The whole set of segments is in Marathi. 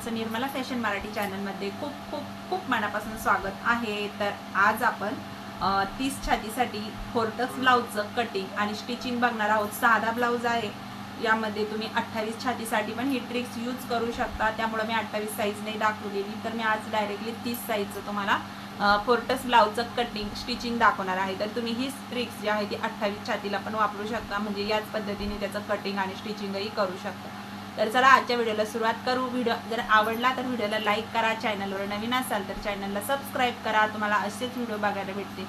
सर्वांचं निर्मला फॅशन मराठी चॅनलमध्ये खूप खूप खूप मनापासून स्वागत आहे. तर आज आपण तीस छातीसाठी फोर्टक्स ब्लाऊजचं कटिंग आणि स्टिचिंग बघणार आहोत. साधा ब्लाऊज आहे. यामध्ये तुम्ही अठ्ठावीस छातीसाठी पण ही ट्रिक्स यूज करू शकता. त्यामुळे मी अठ्ठावीस साईज नाही दाखवलेली. तर मी आज डायरेक्टली तीस साईजचं तुम्हाला फोर्टस ब्लाऊजचं कटिंग स्टिचिंग दाखवणार आहे. तर तुम्ही हीच ट्रिक्स जी आहे ती अठ्ठावीस छातीला पण वापरू शकता. म्हणजे याच पद्धतीने त्याचं कटिंग आणि स्टिचिंगही करू शकता. तर चला आजच्या व्हिडिओला सुरुवात करू. व्हिडिओ जर आवडला तर व्हिडिओला लाईक करा. चॅनलवर नवीन असाल तर चॅनलला सबस्क्राईब करा. तुम्हाला असेच व्हिडिओ बघायला भेटतील.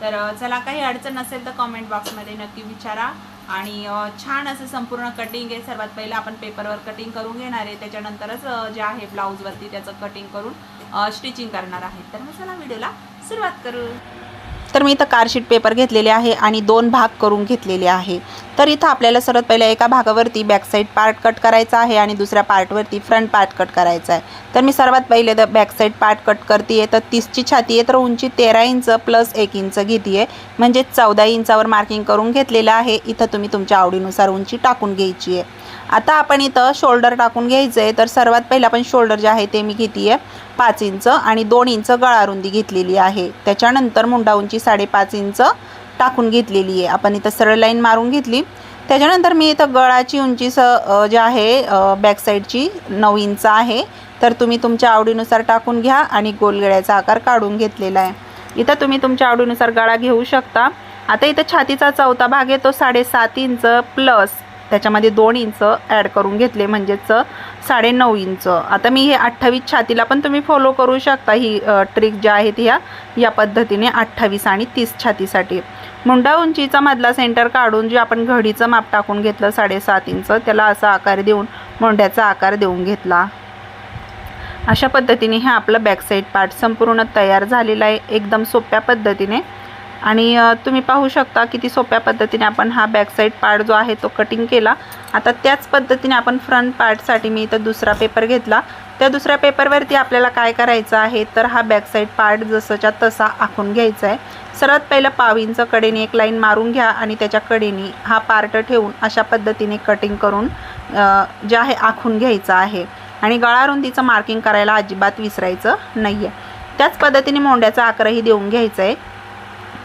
तर चला काही अडचण नसेल तर कमेंट बॉक्समध्ये नक्की विचारा. आणि छान असं संपूर्ण कटिंग आहे. सर्वात पहिलं आपण पेपरवर कटिंग करून घेणार आहे. त्याच्यानंतरच जे आहे ब्लाऊजवरती त्याचं कटिंग करून स्टिचिंग करणार आहे. तर मग चला व्हिडिओला सुरुवात करू. तर मी इथं कारशीट पेपर घेतलेले आहे आणि दोन भाग करून घेतलेले आहे. तर इथं आपल्याला सर्वात पहिल्या एका भागावरती बॅक साईड पार्ट कट करायचा आहे आणि दुसऱ्या पार्टवरती फ्रंट पार्ट कट करायचा आहे. तर मी सर्वात पहिले तर बॅक साईड पार्ट कट करते तर तीसची छाती आहे तर उंची तेरा इंच प्लस एक इंच घेते आहे म्हणजे चौदा इंचावर मार्किंग करून घेतलेलं आहे. इथं तुम्ही तुमच्या आवडीनुसार उंची टाकून घ्यायची आहे आता आपण इथं शोल्डर टाकून घ्यायचं आहे तर सर्वात पहिलं आपण शोल्डर जे आहे ते मी घेते आहे पाच इंच आणि दोन इंच गळारुंदी घेतलेली आहे. त्याच्यानंतर मुंडा उंची साडेपाच इंच टाकून घेतलेली आहे. आपण इथं सरळ लाईन मारून घेतली. त्याच्यानंतर मी इथं गळाची उंची स जे आहे बॅक साईडची नऊ इंच आहे. तर तुम्ही तुमच्या आवडीनुसार टाकून घ्या आणि गोलगळ्याचा आकार काढून घेतलेला आहे. इथं तुम्ही तुमच्या आवडीनुसार गळा घेऊ शकता. आता इथं छातीचा चौथा भाग आहे तो साडेसात इंच प्लस त्याच्यामध्ये दोन इंच ॲड करून घेतले म्हणजेच साडे नऊ इंच. आता मी हे अठ्ठावीस छातीला पण तुम्ही फॉलो करू शकता. ही ट्रिक ज्या आहेत ह्या या पद्धतीने अठ्ठावीस आणि तीस छातीसाठी. मुंडा उंचीचा मधला सेंटर काढून जे आपण घडीचं माप टाकून घेतलं साडेसात इंच त्याला असा आकार देऊन मुंड्याचा आकार देऊन घेतला. अशा पद्धतीने हे आपलं बॅक साईड पार्ट संपूर्ण तयार झालेला आहे. एकदम सोप्या पद्धतीने आणि तुम्ही पाहू शकता किती सोप्या पद्धतीने आपण हा बॅक साईड पार्ट जो आहे तो कटिंग केला. आता त्याच पद्धतीने आपण फ्रंट पार्टसाठी मी इथं दुसरा पेपर घेतला. त्या दुसऱ्या पेपरवरती आपल्याला काय करायचं आहे? तर हा बॅक साईड पार्ट जसंच्या तसा आखून घ्यायचा आहे. सर्वात पहिलं पावींचं कडेने एक लाईन मारून घ्या आणि त्याच्या कडेने हा पार्ट ठेवून अशा पद्धतीने कटिंग करून जे आहे आखून घ्यायचं आहे. आणि गळा रुंदीचं मार्किंग करायला अजिबात विसरायचं नाही आहे त्याच पद्धतीने मोंड्याचा आकारही देऊन घ्यायचा आहे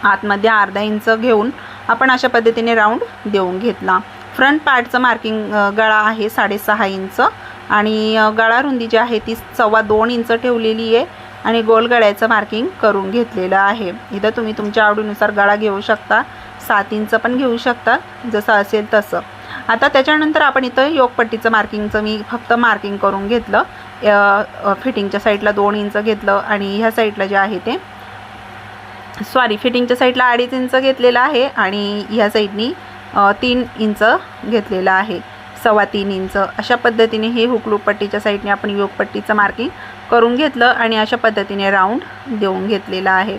आतमध्ये अर्धा इंच घेऊन आपण अशा पद्धतीने राऊंड देऊन घेतला. फ्रंट पार्टचं मार्किंग गळा आहे साडेसहा इंच आणि गळा रुंदी जी आहे ती सव्वा दोन इंच ठेवलेली आहे आणि गोल गळ्याचं मार्किंग करून घेतलेलं आहे. इथं तुम्ही तुमच्या आवडीनुसार गळा घेऊ शकता सात इंच पण घेऊ शकता जसं असेल तसं. आता त्याच्यानंतर आपण इथं योगपट्टीचं मार्किंगचं मी फक्त मार्किंग करून घेतलं. फिटिंगच्या साईडला दोन इंच घेतलं आणि ह्या साईडला जे आहे ते सॉरी फिटिंगच्या साईडला अडीच इंच घेतलेलं आहे आणि ह्या साईडनी तीन इंच घेतलेलं आहे. सव्वा तीन इंच. अशा पद्धतीने हे हुकलूपट्टीच्या साईडने आपण योगपट्टीचं मार्किंग करून घेतलं आणि अशा पद्धतीने राऊंड देऊन घेतलेलं आहे.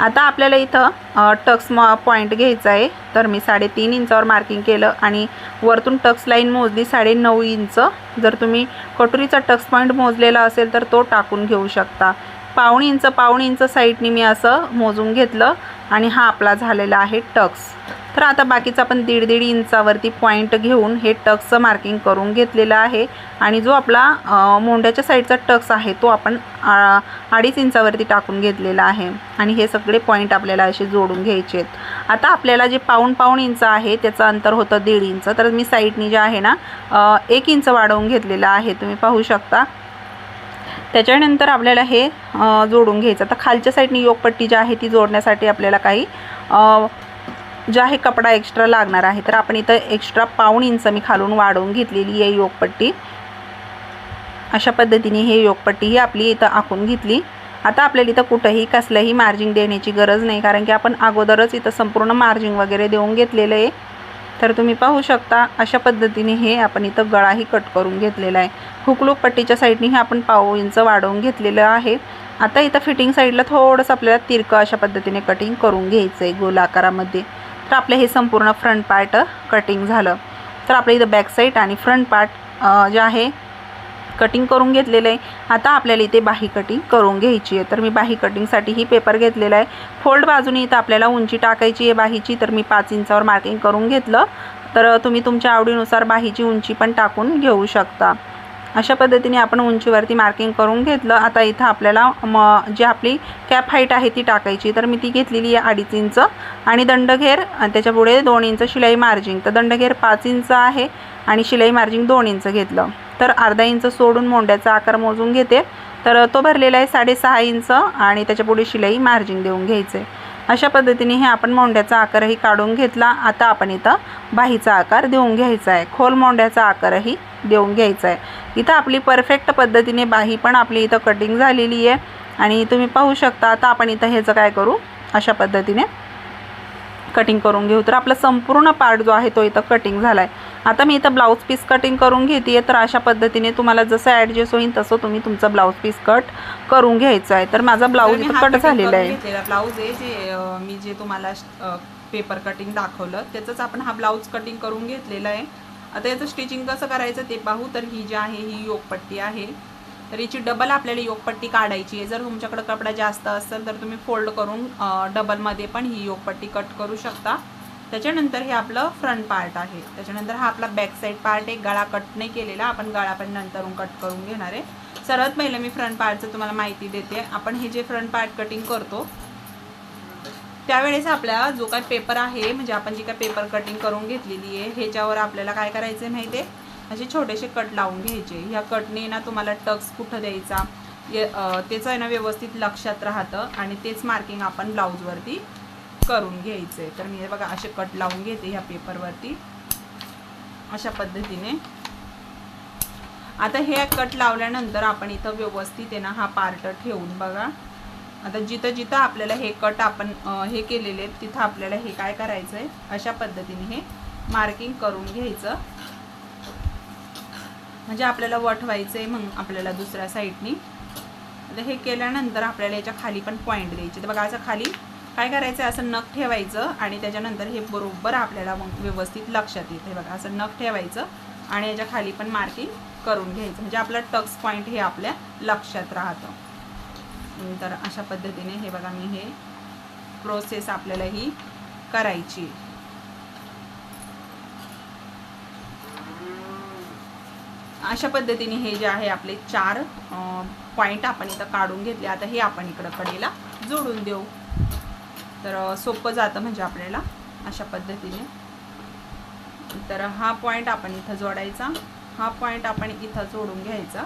आता आपल्याला इथं टक्स म पॉईंट घ्यायचा आहे. तर मी साडेतीन इंचावर मार्किंग केलं आणि वरतून टक्स लाईन मोजली साडे नऊ इंच. जर तुम्ही कटोरीचा टक्स पॉईंट मोजलेला असेल तर तो टाकून घेऊ शकता. पावणे इंच पावणे इंच साईडने मी असं मोजून घेतलं आणि हा आपला झालेला आहे टक्स. तर आता बाकीचं आपण दीड दीड इंचावरती पॉईंट घेऊन हे टक्सचं मार्किंग करून घेतलेलं आहे आणि जो आपला मोंड्याच्या साईडचा टक्स आहे तो आपण अडीच इंचावरती टाकून घेतलेला आहे आणि हे सगळे पॉईंट आपल्याला असे जोडून घ्यायचे आहेत. आता आपल्याला जे पाऊण पाऊण इंच आहे त्याचं अंतर होतं दीड इंच. तर मी साईडनी जे आहे ना एक इंच वाढवून घेतलेलं आहे. तुम्ही पाहू शकता. त्याच्यानंतर आपल्याला हे जोडून घ्यायचं. आता खालच्या साईडने योगपट्टी जी आहे ती जोडण्यासाठी आपल्याला काही जे आहे कपडा एक्स्ट्रा लागणार आहे. तर आपण इथं एक्स्ट्रा पाऊण इंच मी खालून वाढवून घेतलेली आहे योगपट्टी. अशा पद्धतीने हे योगपट्टी ही आपली इथं आखून घेतली. आता आपल्याला इथं कुठंही कसलंही मार्जिंग देण्याची गरज नाही कारण की आपण अगोदरच इथं संपूर्ण मार्जिंग वगैरे देऊन घेतलेलं आहे. तर तुम्ही पाहू शकता अशा पद्धतीने हे आपण इथं गळाही कट करून घेतलेला आहे. हुकलूक पट्टीच्या साईडने हे आपण पाव इंच वाढवून घेतलेलं आहे. आता इथं फिटिंग साईडला थोडंसं आपल्याला तिरकं अशा पद्धतीने कटिंग करून घ्यायचं आहे गोल आकारामध्ये तर आपलं हे संपूर्ण फ्रंट पार्ट कटिंग झालं. तर आपल्या इथं बॅक साईड आणि फ्रंट पार्ट जे आहे कटिंग करून घेतलेलं आहे. आता आपल्याला इथे बाही कटिंग करून घ्यायची आहे. तर मी बाही कटिंगसाठी ही पेपर घेतलेला आहे. फोल्ड बाजूने इथं आपल्याला उंची टाकायची आहे बाहीची. तर मी पाच इंचावर मार्किंग करून घेतलं. तर तुम्ही तुमच्या आवडीनुसार बाहीची उंची पण टाकून घेऊ शकता. अशा पद्धतीने आपण उंचीवरती मार्किंग करून घेतलं. आता इथं आपल्याला म जी आपली कॅप हाईट आहे ती टाकायची. तर मी ती घेतलेली आहे अडीच इंच. आणि दंडघेर आणि दोन इंच शिलाई मार्जिंग तर दंडघेर पाच इंच आहे. आणि शिलाई मार्जिंग दोन इंच घेतलं. तर अर्धा इंच सोडून मोंड्याचा आकार मोजून घेते. तर तो भरलेला आहे साडेसहा इंच आणि त्याच्या पुढे शिलाई मार्जिन देऊन घ्यायचं. आहे अशा पद्धतीने हे आपण मोंड्याचा आकारही काढून घेतला. आता आपण इथं बाहीचा आकार देऊन घ्यायचा आहे. खोल मोंड्याचा आकारही देऊन घ्यायचा आहे. इथं आपली परफेक्ट पद्धतीने बाही पण आपली इथं कटिंग झालेली आहे. आणि तुम्ही पाहू शकता आता आपण इथं ह्याचं काय करू? अशा पद्धतीने कटिंग करून घेऊ. तर आपला संपूर्ण पार्ट जो आहे तो इथं कटिंग झाला आहे आता मी इथं ब्लाऊज पीस कटिंग करून घेते तर अशा पद्धतीने तुम्हाला जसं ॲडजस्ट होईल तसं तुम्ही तुमचं ब्लाऊज पीस कट करून घ्यायचं आहे. तर माझा ब्लाऊज इथं कट झालेला आहे. ब्लाऊज आहे जे मी जे तुम्हाला पेपर कटिंग दाखवलं त्याचंच आपण हा ब्लाऊज कटिंग करून घेतलेला आहे. आता याचं स्टिचिंग कसं करायचं ते पाहू. तर ही जी आहे ही योगपट्टी आहे. तर याची डबल आपल्याला योगपट्टी काढायची आहे. जर तुमच्याकडे कपडा जास्त असेल तर तुम्ही फोल्ड करून डबलमध्ये पण ही योगपट्टी कट करू शकता. त्याच्यानंतर हे आपलं फ्रंट पार्ट आहे. त्याच्यानंतर हा आपला बॅक साईड पार्ट आहे. गळा कट नाही केलेला. आपण गळा पण नंतरून कट करून घेणार आहे. सर्वात पहिलं मी फ्रंट पार्टचं तुम्हाला माहिती देते. आपण हे जे फ्रंट पार्ट कटिंग करतो त्यावेळेस आपला जो काय पेपर आहे म्हणजे आपण जी काय पेपर कटिंग करून घेतलेली आहे ह्याच्यावर आपल्याला काय करायचं आहे माहिती आहे असे छोटेसे कट लावून घ्यायचे. ह्या कटने ना तुम्हाला टक्स कुठं द्यायचा ये- त्याचं आहे ना व्यवस्थित लक्षात राहतं आणि तेच मार्किंग आपण ब्लाऊजवरती करून घ्यायचं. तर मी बघा असे कट लावून घेते ह्या पेपरवरती अशा पद्धतीने. आता हे कट लावल्यानंतर आपण इथं व्यवस्थित आहे ना हा पार्ट ठेवून बघा. आता जिथं जिथं आपल्याला हे कट आपण हे केलेले आहेत तिथं आपल्याला हे काय करायचं आहे अशा पद्धतीने हे मार्किंग करून घ्यायचं. म्हणजे आपल्याला वठवायचं आहे मग आपल्याला दुसऱ्या साईडनी. आता हे केल्यानंतर आपल्याला याच्या खाली पण पॉईंट द्यायचे. तर बघा असं खाली काय करायचं आहे असं नख ठेवायचं आणि त्याच्यानंतर हे बरोबर आपल्याला मग व्यवस्थित लक्षात येतं हे बघा असं नख ठेवायचं आणि याच्या खाली पण मार्किंग करून घ्यायचं. म्हणजे आपलं टक्स पॉईंट हे आपल्या लक्षात राहतं. तर अशा पद्धतीने हे बघा मी हे प्रोसेस आपल्याला ही करायची अशा पद्धतीने हे जे आहे आपले चार पॉईंट आपण इथं काढून घेतले. आता हे आपण इकडं कडेला जोडून देऊ. तर सोपं जातं म्हणजे आपल्याला अशा पद्धतीने. तर हा पॉईंट आपण इथं जोडायचा. हा पॉईंट आपण इथं जोडून घ्यायचा.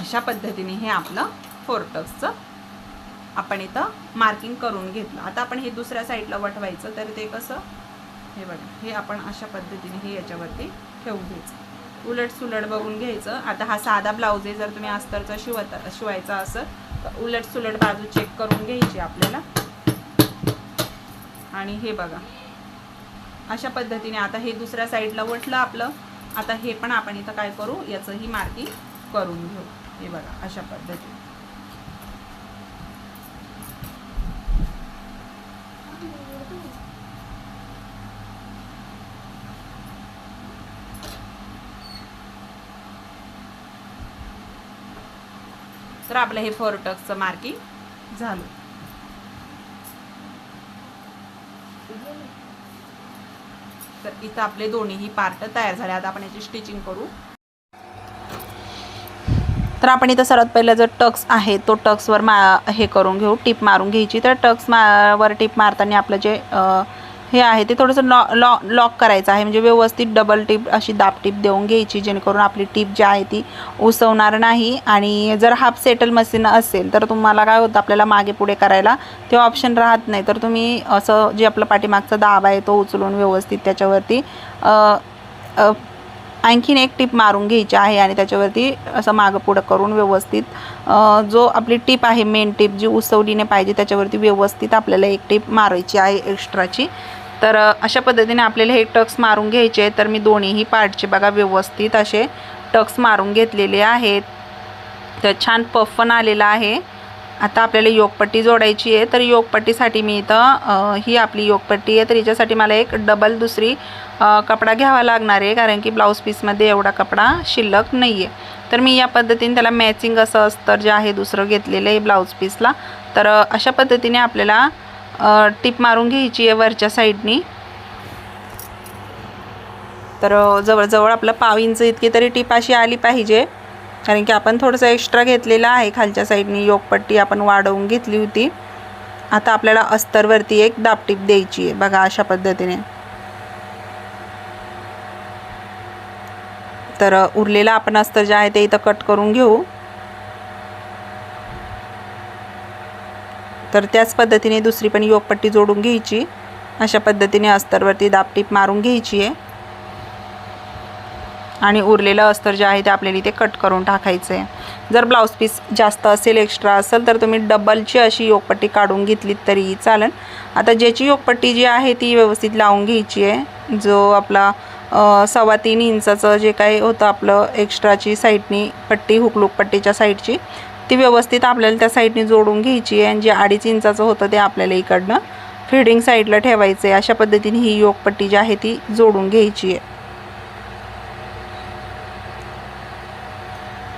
अशा पद्धतीने हे आपलं फोरटक्सचं आपण इथं मार्किंग करून घेतलं. आता आपण हे दुसऱ्या साईडला वटवायचं तर ते कसं? हे बघा हे आपण अशा पद्धतीने हे याच्यावरती ठेवून घ्यायचं. उलट सुलट बघून घ्यायचं. आता हा साधा ब्लाऊज आहे जर तुम्ही अस्तरचा शिवता शिवायचा असं तर उलट सुलट बाजू चेक करून घ्यायची आपल्याला. आणि हे बघा. अशा पद्धतीने आता हे दुसऱ्या साईडला वटलं आपलं. आता हे पण आपण इथं काय करू? याचंही मार्किंग करून घेऊ. हे बघा अशा पद्धतीने. आपलं हे फोरटक्सचं मार्किंग झालं. तर इथं आपले दोन्हीही पार्ट तयार झाले. आता आपण याची स्टिचिंग करू. तर आपण इथं सर्वात पहिला जर टक्स आहे तो टक्सवर मा हे करून घेऊ. टिप मारून घ्यायची. तर टक्स मा वर टिप मारताना आपलं जे आ, हे आहे ते थोडंसं लॉ लॉ लॉक करायचं आहे. म्हणजे व्यवस्थित डबल टीप अशी दाब टीप देऊन घ्यायची जेणेकरून आपली टीप जी आहे ती उसवणार नाही. आणि जर हाफ सेटल मशीन असेल तर तुम्हाला काय होतं आपल्याला मागे पुढे करायला ते ऑप्शन राहत नाही. तर तुम्ही असं जे आपलं पाठीमागचा दाब आहे तो उचलून व्यवस्थित त्याच्यावरती आणखीन एक टीप मारून घ्यायची आहे आणि त्याच्यावरती असं मागं पुढं करून व्यवस्थित जो आपली टीप आहे मेन टीप जी उसवलीने पाहिजे त्याच्यावरती व्यवस्थित आपल्याला एक टीप मारायची आहे एक्स्ट्राची. तर अशा पद्धतीने आपल्याला हे टक्स मारून घ्यायचे आहे तर मी दोन्हीही पार्टचे बघा व्यवस्थित असे टक्स मारून घेतलेले आहेत. तर छान पफ पण आलेला आहे. आता आपल्याला योगपट्टी जोडायची आहे तर योगपट्टीसाठी मी इथं ही आपली योगपट्टी आहे तर हिच्यासाठी मला एक डबल दुसरी कपडा घ्यावा लागणार आहे कारण की ब्लाऊज पीसमध्ये एवढा कपडा शिल्लक नाही आहे तर मी या पद्धतीने त्याला मॅचिंग असं अस्तर जे आहे दुसरं घेतलेलं आहे ब्लाऊज पीसला तर अशा पद्धतीने आपल्याला टिप मारून घ्यायची आहे वरच्या साईडनी तर जवळजवळ आपलं पाव इंच इतकी तरी टिप अशी आली पाहिजे. कारण की आपण थोडंसं एक्स्ट्रा घेतलेलं आहे खालच्या साईडनी योगपट्टी आपण वाढवून घेतली होती. आता आपल्याला अस्तरवरती एक दाबटीप द्यायची आहे. बघा अशा पद्धतीने. तर उरलेलं आपण अस्तर जे आहे ते इथं कट करून घेऊ. तर त्याच पद्धतीने दुसरी पण योगपट्टी जोडून घ्यायची. अशा पद्धतीने अस्तरवरती दाबटीप मारून घ्यायची आहे. आणि उरलेलं अस्तर जे आहे ते आपल्याला इथे कट करून टाकायचं आहे. जर ब्लाऊज पीस जास्त असेल एक्स्ट्रा असेल तर तुम्ही डबलची अशी योगपट्टी काढून घेतलीत तरी चालेल. आता ज्याची योगपट्टी जी आहे ती व्यवस्थित लावून घ्यायची आहे. जो आपला सव्वा तीन इंचाचं जे काही होतं आपलं एक्स्ट्राची साईडनी पट्टी हुकलूक पट्टीच्या साईडची ती व्यवस्थित आपल्याला त्या साईडनी जोडून घ्यायची आहे आणि जे अडीच इंचाचं होतं ते आपल्याला इकडनं फिडिंग साईडला ठेवायचं आहे. अशा पद्धतीने ही योगपट्टी जी आहे ती जोडून घ्यायची आहे.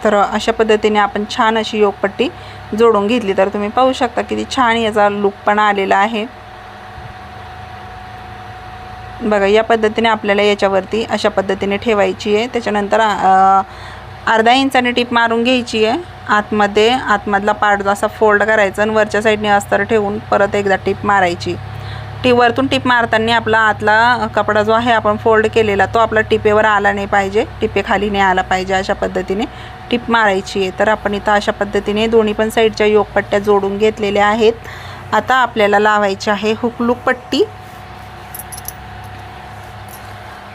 तर अशा पद्धतीने आपण छान अशी योगपट्टी जोडून घेतली. तर तुम्ही पाहू शकता किती छान याचा लुक पण आलेला आहे. बघा या पद्धतीने आपल्याला याच्यावरती अशा पद्धतीने ठेवायची आहे. त्याच्यानंतर अर्धा इंचाने टीप मारून घ्यायची आहे. आतमध्ये आतमधला पार्ट असा फोल्ड करायचा आणि वरच्या साईडने अस्तर ठेवून परत एकदा टीप मारायची. टी वरतून टिप मारताना आपला आतला कपडा जो आहे आपण फोल्ड केलेला तो आपला टिपेवर आला नाही पाहिजे. टिपे खाली नाही आला पाहिजे अशा पद्धतीने टिप मारायची आहे. तर आपण इथं अशा पद्धतीने दोन्ही पण साईडच्या योगपट्ट्या जोडून घेतलेल्या आहेत. आता आपल्याला लावायची आहे हुकलूक पट्टी.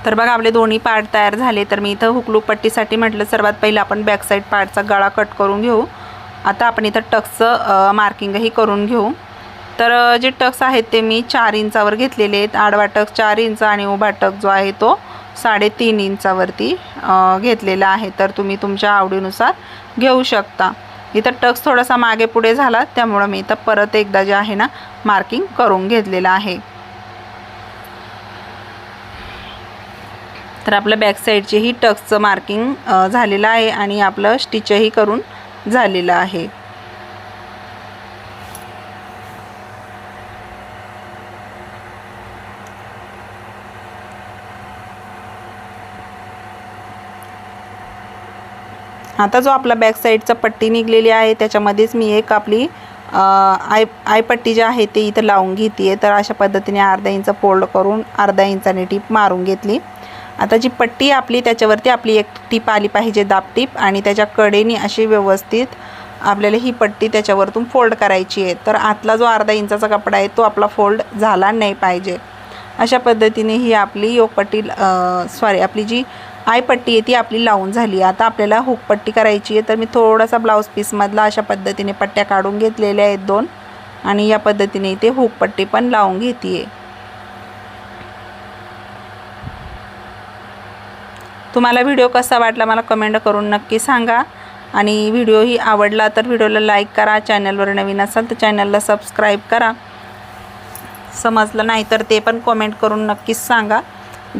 तर बघा आपले दोन्ही पार्ट तयार झाले. तर मी इथं हुकलूक पट्टीसाठी म्हटलं सर्वात पहिलं आपण बॅक साईड पार्टचा गळा कट करून घेऊ. आता आपण इथं टक्सचं मार्किंगही करून घेऊ. तर जे टक्स आहेत ते मी चार इंचावर घेतलेले आहेत. आडवा टक्स चार इंच आणि उभा टक जो आहे तो साडेतीन इंचावरती घेतलेला आहे. तर तुम्ही तुमच्या आवडीनुसार घेऊ शकता. इथं टक्स थोडासा मागे पुढे झाला त्यामुळं मी इथं परत एकदा जे आहे ना मार्किंग करून घेतलेलं आहे. तर आपलं बॅक टक्सचं मार्किंग झालेलं आहे आणि आपलं स्टिचही करून झालेलं आहे. आता जो आपला बॅक साईडचा पट्टी निघलेली आहे त्याच्यामध्येच मी एक आपली आय आयपट्टी जी आहे ती इथं लावून घेते आहे तर अशा पद्धतीने अर्धा इंच फोल्ड करून अर्धा इंचाने टीप मारून घेतली. आता जी पट्टी आपली त्याच्यावरती आपली एक टीप आली पाहिजे दाब टीप आणि त्याच्या कडेने अशी व्यवस्थित आपल्याला ही पट्टी त्याच्यावरतून फोल्ड करायची आहे. तर आतला जो अर्धा इंचाचा कपडा आहे तो आपला फोल्ड झाला नाही पाहिजे. अशा पद्धतीने ही आपली योगपट्टी सॉरी आपली जी आयपट्टी आहे ती आपली लावून झाली. आता आपल्याला हुकपट्टी करायची आहे तर मी थोडासा ब्लाऊज पीसमधला अशा पद्धतीने पट्ट्या काढून घेतलेल्या आहेत दोन. आणि या पद्धतीने इथे हुकपट्टी पण लावून घेते तुम्हाला व्हिडिओ कसा वाटला मला कमेंट करून नक्की सांगा. आणि व्हिडिओही आवडला तर व्हिडिओला लाईक करा चॅनलवर नवीन असाल तर चॅनलला सबस्क्राईब करा. समजलं नाही तर ते पण कमेंट करून नक्कीच सांगा.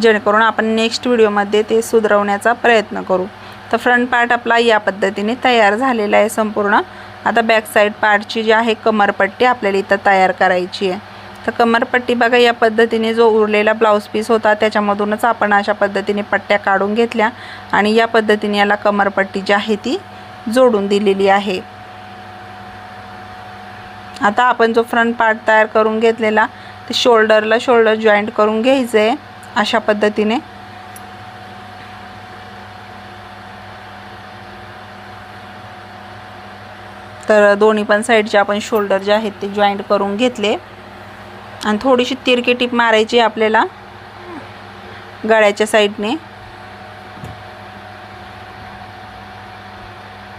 जेणेकरून आपण नेक्स्ट व्हिडिओमध्ये ते सुधारवण्याचा प्रयत्न करू. तर फ्रंट पार्ट आपला या पद्धतीने तयार झालेला आहे संपूर्ण. आता बॅक साईड पार्टची जी आहे कमरपट्टी आपल्याला इथं तयार करायची आहे. तर कमरपट्टी बघा या पद्धतीने जो उरलेला ब्लाऊज पीस होता त्याच्यामधूनच आपण अशा पद्धतीने पट्ट्या काढून घेतल्या आणि या पद्धतीने याला कमरपट्टी जी आहे ती जोडून दिलेली आहे. आता आपण जो फ्रंट पार्ट तयार करून घेतलेला ते शोल्डरला शोल्डर जॉईंट करून घ्यायचं आहे अशा पद्धतीने. तर दोन्ही पण साईडचे आपण शोल्डर जे आहेत ते जॉईंट करून घेतले. आणि थोडीशी तिरकी टीप मारायची आहे आपल्याला. गळ्याच्या साईडने.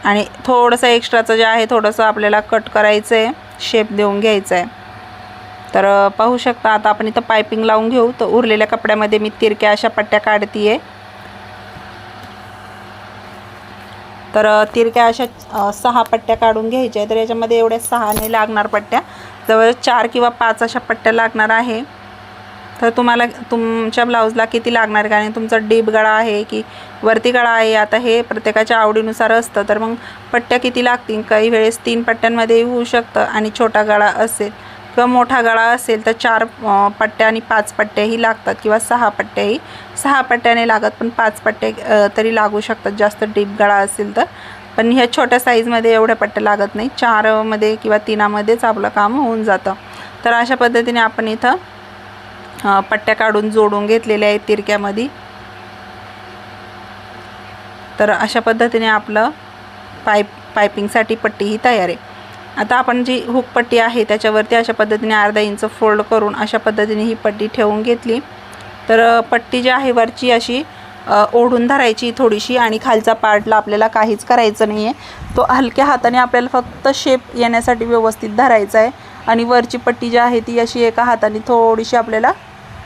आणि थोडंसं एक्स्ट्राचं जे आहे थोडंसं आपल्याला कट करायचं आहे शेप देऊन घ्यायचं आहे तर पाहू शकता आता आपण इथं पायपिंग लावून घेऊ. तर उरलेल्या कपड्यामध्ये मी तिरक्या अशा पट्ट्या काढते आहे तर तिरक्या अशा सहा पट्ट्या काढून घ्यायच्या आहे तर याच्यामध्ये एवढ्या सहा नाही लागणार पट्ट्या. जवळ चार किंवा पाच अशा पट्ट्या लागणार आहे. तर तुम्हाला तुमच्या ब्लाऊजला किती लागणार आहे? कारण तुमचा डीप गळा आहे की वरती गळा आहे? आता हे प्रत्येकाच्या आवडीनुसार असतं. तर मग पट्ट्या किती लागतील? काही वेळेस तीन पट्ट्यांमध्ये होऊ शकतं आणि छोटा गळा असेल. किंवा मोठा गळा असेल तर चार पट्ट्या आणि पाच पट्ट्याही लागतात किंवा सहा पट्ट्याही सहा पट्ट्याने लागत पण पाच पट्टे तरी लागू शकतात. जास्त डीप गळा असेल तर. पण ह्या छोट्या साईजमध्ये एवढ्या पट्ट्या लागत नाही. चारमध्ये किंवा तिनामध्येच आपलं काम होऊन जातं. तर अशा पद्धतीने आपण इथं पट्ट्या काढून जोडून घेतलेल्या आहेत तिरक्यामध्ये. तर अशा पद्धतीने आपलं पाईप पायपिंगसाठी पट्टी ही तयार आहे. आता आपण जी हुक पट्टी आहे त्याच्यावरती अशा पद्धतीने अर्धा इंच फोल्ड करून अशा पद्धतीने ही पट्टी ठेवून घेतली. तर पट्टी जी आहे वरची अशी ओढून धरायची थोडीशी आणि खालचा पार्टला आपल्याला काहीच करायचं नाही आहे तो हलक्या हाताने आपल्याला फक्त शेप येण्यासाठी व्यवस्थित धरायचा आहे आणि वरची पट्टी जी आहे ती अशी एका हाताने थोडीशी आपल्याला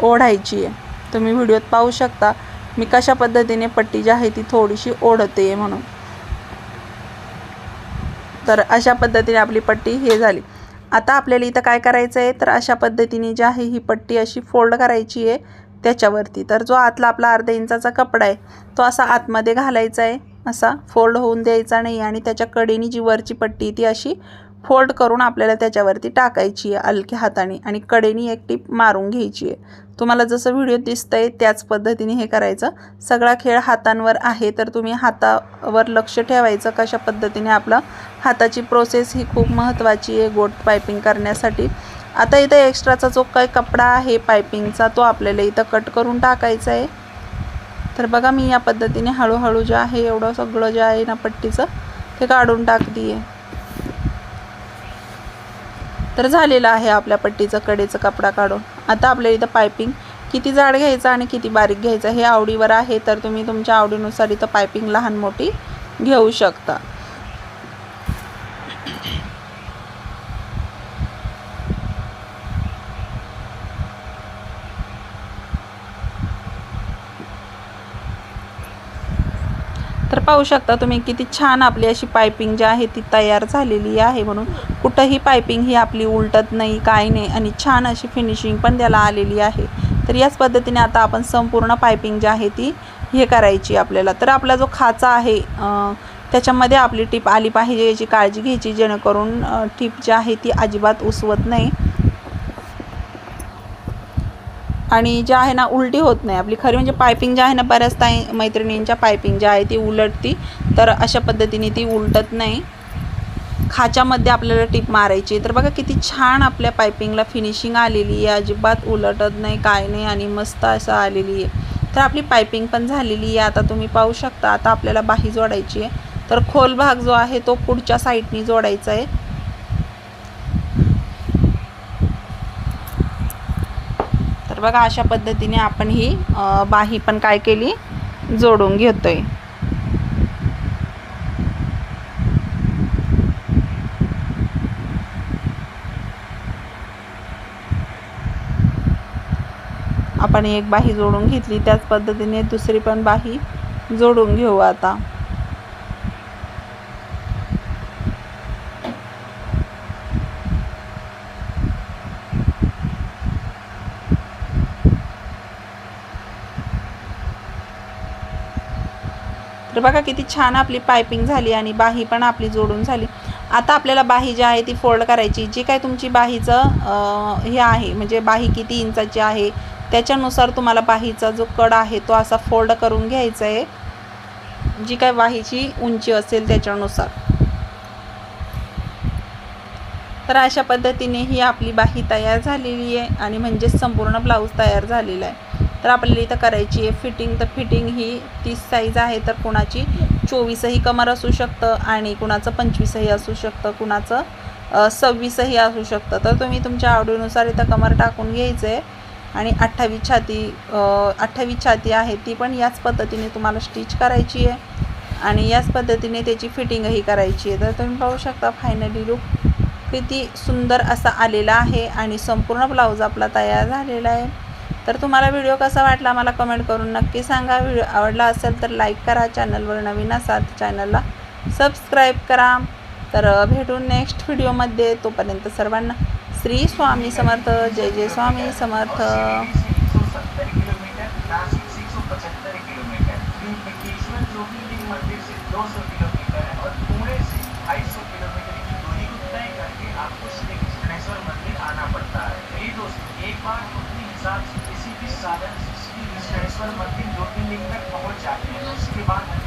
ओढायची आहे. तुम्ही व्हिडिओत पाहू शकता मी कशा पद्धतीने पट्टी जी आहे ती थोडीशी ओढते म्हणून. तर अशा पद्धतीने आपली पट्टी हे झाली. आता आपल्याला इथं काय करायचं आहे तर अशा पद्धतीने जी आहे ही पट्टी अशी फोल्ड करायची आहे त्याच्यावरती. तर जो आतला आपला अर्धा इंचाचा कपडा आहे तो असा आतमध्ये घालायचा आहे असा फोल्ड होऊन द्यायचा नाही आणि त्याच्या कडेने जी वरची पट्टी ती अशी फोल्ड करून आपल्याला त्याच्यावरती टाकायची आहे हलक्या हाताने. आणि कडेनी एक टीप मारून घ्यायची आहे. तुम्हाला जसं व्हिडिओ दिसतंय त्याच पद्धतीने हे करायचं. सगळा खेळ हातांवर आहे तर तुम्ही हातावर लक्ष ठेवायचं कशा पद्धतीने आपलं हाताची प्रोसेस ही खूप महत्त्वाची आहे गोट पायपिंग करण्यासाठी. आता इथं एक्स्ट्राचा जो काही कपडा आहे पायपिंगचा तो आपल्याला इथं कट करून टाकायचा आहे. तर बघा मी या पद्धतीने हळूहळू जे आहे एवढं सगळं जे आहे ना पट्टीचं ते काढून टाकते आहे तर झालेलं आहे आपल्या पट्टीचं कडेचं कपडा काढून. आता आपल्या इथं पायपिंग. किती जाड घ्यायचं आणि किती बारीक घ्यायचं हे आवडीवर आहे तर तुम्ही तुमच्या आवडीनुसार इथं पायपिंग लहान मोठी घेऊ शकता. पाहू शकता तुम्ही किती छान आपली अशी पायपिंग जी आहे ती तयार झालेली आहे म्हणून. कुठंही पायपिंग ही आपली उलटत नाही काय नाही आणि छान अशी फिनिशिंग पण त्याला आलेली आहे. तर याच पद्धतीने आता आपण संपूर्ण पायपिंग जी आहे ती हे करायची आपल्याला. तर आपला जो खाचा आहे त्याच्यामध्ये आपली टीप आली पाहिजे याची काळजी घ्यायची जेणेकरून टीप जी आहे ती अजिबात उसवत नाही. आणि जे आहे ना उलटी होत नाही. आपली खरी म्हणजे पायपिंग ज्या आहे ना बऱ्याच ताई मैत्रिणींच्या पायपिंग ज्या आहे ती उलटती. तर अशा पद्धतीने ती उलटत नाही. खाच्यामध्ये आपल्याला टीप मारायची. तर बघा किती छान आपल्या पायपिंगला फिनिशिंग आलेली आहे. अजिबात उलटत नाही काय नाही आणि मस्त असं आलेली आहे. तर आपली पायपिंग पण झालेली आहे. आता तुम्ही पाहू शकता आता आपल्याला बाही जोडायची आहे. तर खोल भाग जो आहे तो पुढच्या साईडनी जोडायचा आहे. तर बघा अशा पद्धतीने आपण ही बाही पण काय केली? जोडून घेतोय. आपण एक बाही जोडून घेतली. त्याच पद्धतीने दुसरी पण बाही जोडून घेऊ आता. तर बघा किती छान आपली पायपिंग झाली आणि बाही पण आपली जोडून झाली. आता आपल्याला बाही जी आहे ती फोल्ड करायची. जी काय तुमची बाहीचं हे आहे म्हणजे बाही किती इंचाची आहे त्याच्यानुसार तुम्हाला बाहीचा जो कड आहे तो असा फोल्ड करून घ्यायचा आहे जी काय बाहीची उंची असेल त्याच्यानुसार. तर अशा पद्धतीने ही आपली बाही तयार झालेली आहे आणि म्हणजेच संपूर्ण ब्लाऊज तयार झालेला आहे. तर आपल्याला इथं करायची आहे फिटिंग तर फिटिंग ही तीस साईज आहे तर कुणाची? चोवीसही कमर असू शकतं आणि कुणाचं पंचवीसही असू शकतं. कुणाचं सव्वीसही असू शकतं. तर तुम्ही तुमच्या आवडीनुसार इथं कमर टाकून घ्यायचं आहे आणि अठ्ठावीस छाती अठ्ठावीस छाती आहे ती पण याच पद्धतीने तुम्हाला स्टिच करायची आहे. आणि याच पद्धतीने त्याची फिटिंगही करायची आहे. तर तुम्ही पाहू शकता फायनली लुक किती सुंदर असा आलेला आहे आणि संपूर्ण ब्लाऊज आपला तयार झालेला आहे. तर तुम्हाला व्हिडिओ कसा वाटला मला कमेंट करून नक्की सांगा. व्हिडिओ आवडला असेल तर लाईक करा. चॅनलवर नवीन असाल चॅनलला सबस्क्राईब करा. तर भेटून भेटू नेक्स्ट व्हिडिओमध्ये तोपर्यंत सर्वांना श्री स्वामी समर्थ. जय जय स्वामी समर्थ. सत्तर साधन से किसी भी डिस्टेंस पर मंदिर ज्योतिर्लिंग तक पहुंच जाते हैं। उसके बाद